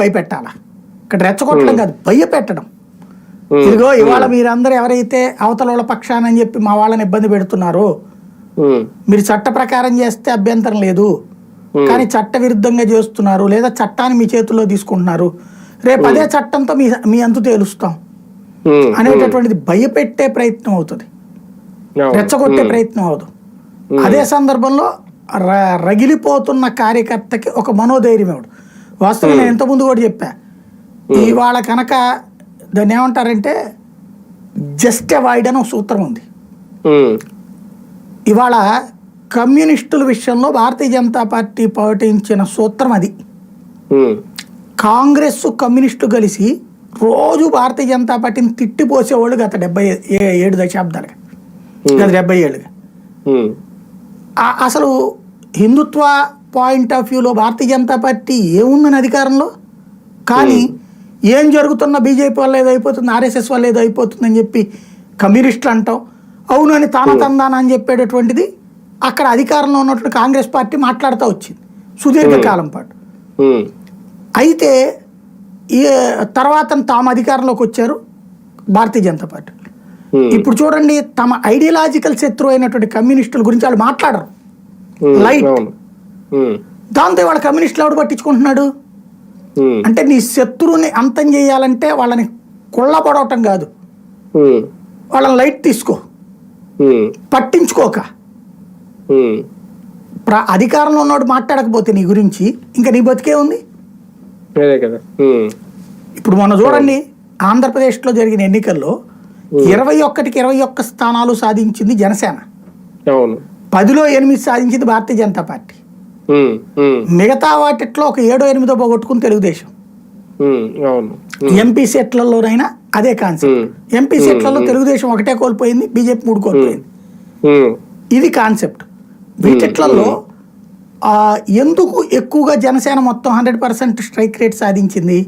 భయపెట్టాలా? ఇక్కడ రెచ్చగొట్టడం కాదు భయపెట్టడం. ఇదిగో ఇవాళ మీరందరూ ఎవరైతే అవతల వాళ్ళ పక్షానని చెప్పి మా వాళ్ళని ఇబ్బంది పెడుతున్నారో మీరు చట్ట ప్రకారం చేస్తే అభ్యంతరం లేదు. కానీ చట్ట విరుద్ధంగా చేస్తున్నారు లేదా చట్టాన్ని మీ చేతుల్లో తీసుకుంటున్నారు. రేపు అదే చట్టంతో మీ మీ అంతు తేలుస్తాం. అనేటటువంటిది భయపెట్టే ప్రయత్నం అవుతుంది. రెచ్చగొట్టే ప్రయత్నం అవదు. అదే సందర్భంలో రగిలిపోతున్న కార్యకర్తకి ఒక మనోధైర్యం ఇవ్వడు. వాస్తవంగా నేను ఇంతకుముందు కూడా చెప్పా. ఇవాళ కనుక దాన్ని ఏమంటారంటే జస్ట్ అవాయిడ్ అని ఒక సూత్రం ఉంది. ఇవాళ కమ్యూనిస్టుల విషయంలో భారతీయ జనతా పార్టీ పాటించిన సూత్రం అది. కాంగ్రెస్ కమ్యూనిస్టు కలిసి రోజు భారతీయ జనతా పార్టీని తిట్టిపోసేవాళ్ళు గత డెబ్బై ఏ- ఏడు దశాబ్దాలుగా. గత డెబ్బై ఏళ్ళుగా. అసలు హిందుత్వ పాయింట్ ఆఫ్ వ్యూలో భారతీయ జనతా పార్టీ ఏముందని అధికారంలో? కానీ ఏం జరుగుతున్న బీజేపీ వల్ల ఏదో అయిపోతుంది ఆర్ఎస్ఎస్ వల్ల ఏదో అయిపోతుందని చెప్పి కమ్యూనిస్టులు అంటాం. అవును అని తాన తందాన అని చెప్పేటటువంటిది అక్కడ అధికారంలో ఉన్నటువంటి కాంగ్రెస్ పార్టీ మాట్లాడుతూ వచ్చింది సుదీర్ఘకాలం పాటు. ఉమ్, అయితే ఈ తర్వాత తాము అధికారంలోకి వచ్చారు భారతీయ జనతా పార్టీ. ఇప్పుడు చూడండి తమ ఐడియలాజికల్ శత్రువు అయినటువంటి కమ్యూనిస్టుల గురించి వాళ్ళు మాట్లాడరు. లైట్. దాంతో వాళ్ళ కమ్యూనిస్టులు ఎవడు పట్టించుకుంటున్నాడు? అంటే నీ శత్రువుని అంతం చేయాలంటే వాళ్ళని కుళ్ళపడవటం కాదు. ఉమ్, వాళ్ళని లైట్ తీసుకో. పట్టించుకోక. అధికారంలో ఉన్నవాడు మాట్లాడకపోతే నీ గురించి ఇంకా నీ బతికే ఉంది? కదా. ఇప్పుడు మొన్న చూడండి ఆంధ్రప్రదేశ్లో జరిగిన ఎన్నికల్లో ఇరవై ఒక్కటికి ఇరవై ఒక్క స్థానాలు సాధించింది జనసేన. పదిలో ఎనిమిది సాధించింది భారతీయ జనతా పార్టీ. మిగతా వాటిట్లో ఒక ఏడో ఎనిమిదో పోగొట్టుకుని తెలుగుదేశం. ఎంపీ సీట్లలోనైనా అదే కాన్సెప్ట్. ఎంపీ సీట్లలో తెలుగుదేశం ఒకటే కోల్పోయింది బీజేపీ మూడు కోల్పోయింది. ఇది కాన్సెప్ట్. వీటిట్లలో ఎందుకు ఎక్కువగా జనసేన మొత్తం హండ్రెడ్ పర్సెంట్ స్ట్రైక్ రేట్ సాధించింది?